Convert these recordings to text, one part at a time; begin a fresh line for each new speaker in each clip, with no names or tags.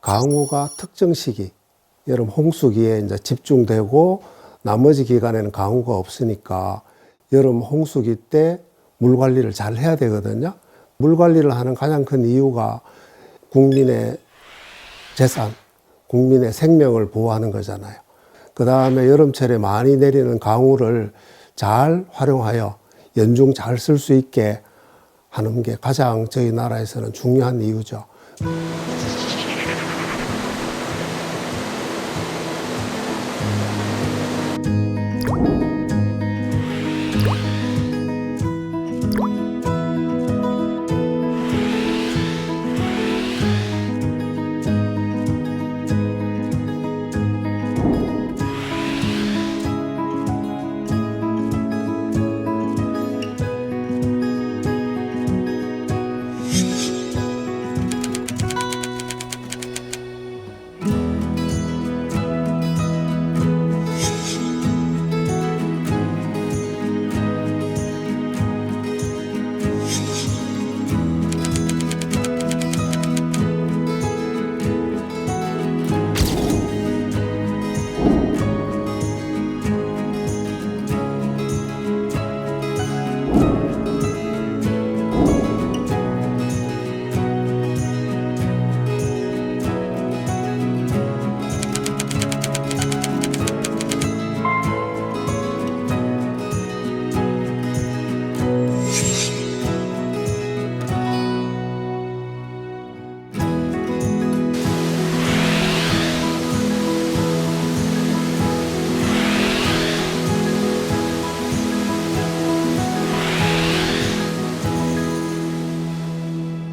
강우가 특정 시기, 여름 홍수기에 이제 집중되고 나머지 기간에는 강우가 없으니까 여름 홍수기 때 물 관리를 잘 해야 되거든요. 물 관리를 하는 가장 큰 이유가 국민의 재산, 국민의 생명을 보호하는 거잖아요. 그 다음에 여름철에 많이 내리는 강우를 잘 활용하여 연중 잘 쓸 수 있게 하는 게 가장 저희 나라에서는 중요한 이유죠.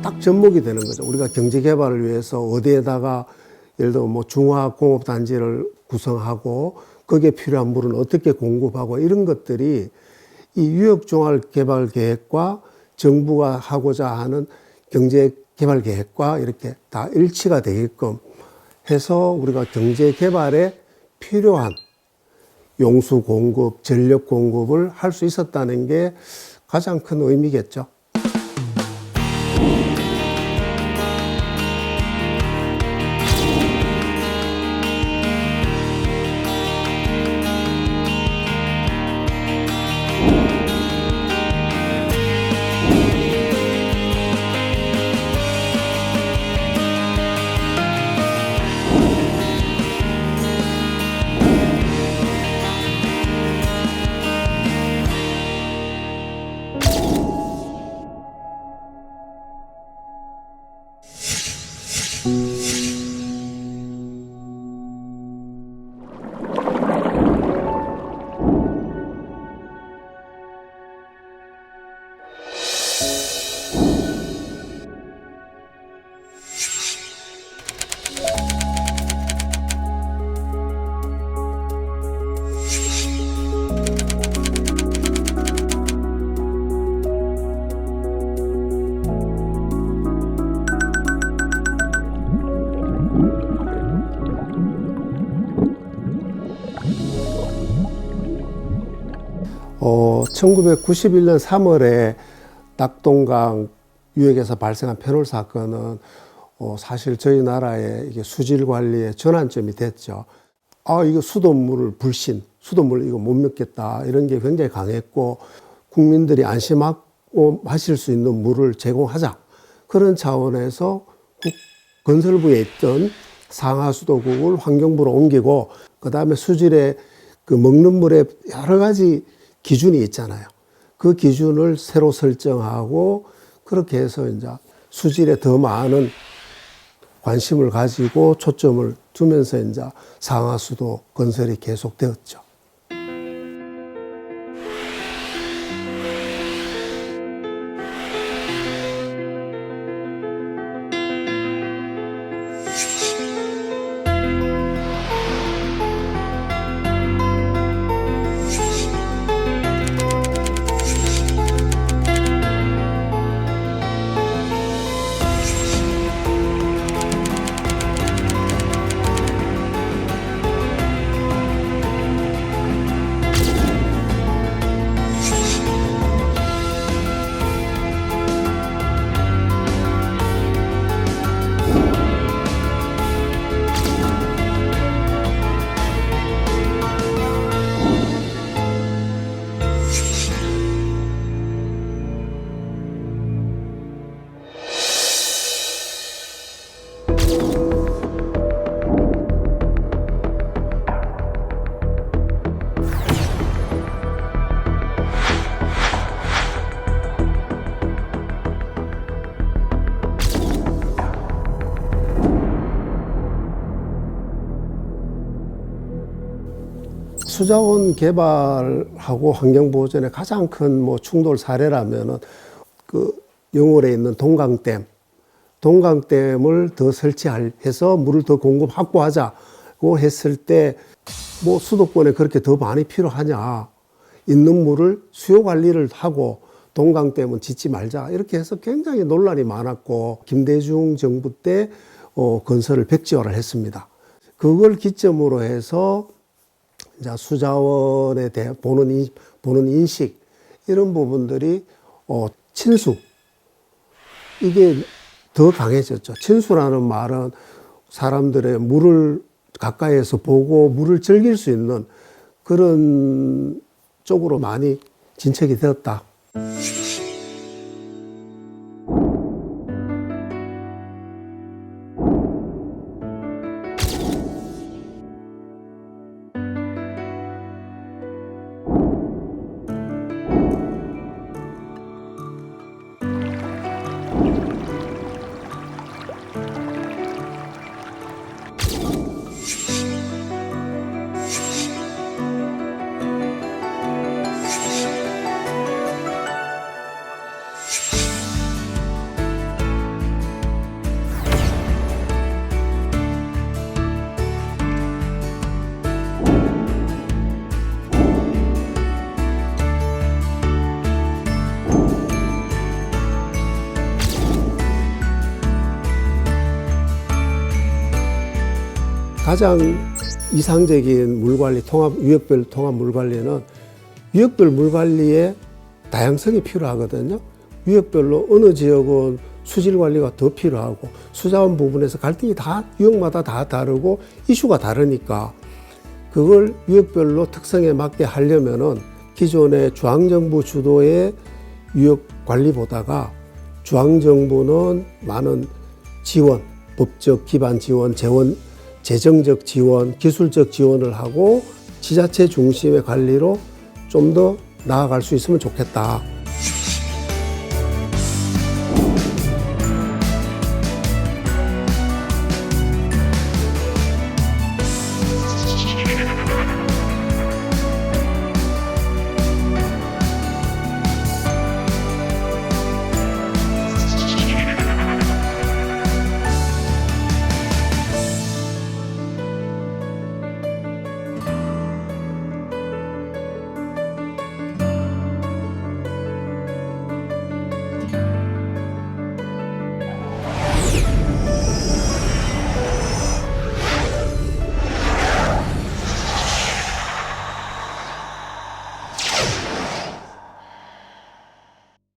딱 접목이 되는 거죠. 우리가 경제 개발을 위해서 어디에다가 예를 들어 뭐 중화공업 단지를 구성하고 거기에 필요한 물은 어떻게 공급하고 이런 것들이 이 유역 종합 개발 계획과 정부가 하고자 하는 경제 개발 계획과 이렇게 다 일치가 되게끔 해서 우리가 경제 개발에 필요한 용수 공급, 전력 공급을 할 수 있었다는 게 가장 큰 의미겠죠. 어, 1991년 3월에 낙동강 유역에서 발생한 패널 사건은 어, 사실 저희 나라의 이게 수질 관리의 전환점이 됐죠. 아, 이거 수돗물을 불신, 수돗물 이거 못 먹겠다. 이런 게 굉장히 강했고, 국민들이 안심하고 마실 수 있는 물을 제공하자. 그런 차원에서 국- 건설부에 있던 상하수도국을 환경부로 옮기고, 그 다음에 수질의 그 먹는 물에 여러 가지 기준이 있잖아요. 그 기준을 새로 설정하고, 그렇게 해서 이제 수질에 더 많은 관심을 가지고 초점을 두면서 이제 상하수도 건설이 계속되었죠. 수자원 개발하고 환경 보존의 가장 큰 뭐 충돌 사례라면은 그 영월에 있는 동강댐, 동강댐을 더 설치해서 물을 더 공급 확보하자고 했을 때 뭐 수도권에 그렇게 더 많이 필요하냐? 있는 물을 수요 관리를 하고 동강댐은 짓지 말자 이렇게 해서 굉장히 논란이 많았고 김대중 정부 때 어, 건설을 백지화를 했습니다. 그걸 기점으로 해서 이제 수자원에 대해 보는 인, 보는 인식 이런 부분들이 어, 친수 이게 더 강해졌죠. 친수라는 말은 사람들의 물을 가까이에서 보고 물을 즐길 수 있는 그런 쪽으로 많이 진척이 되었다. 가장 이상적인 물 관리 통합 유역별 통합 물 관리는 유역별 물 관리에 다양성이 필요하거든요. 유역별로 어느 지역은 수질 관리가 더 필요하고 수자원 부분에서 갈등이 다 유역마다 다 다르고 이슈가 다르니까 그걸 유역별로 특성에 맞게 하려면은 기존의 중앙정부 주도의 유역 관리보다가 중앙정부는 많은 지원, 법적 기반 지원, 재원, 재정적 지원, 기술적 지원을 하고 지자체 중심의 관리로 좀 더 나아갈 수 있으면 좋겠다.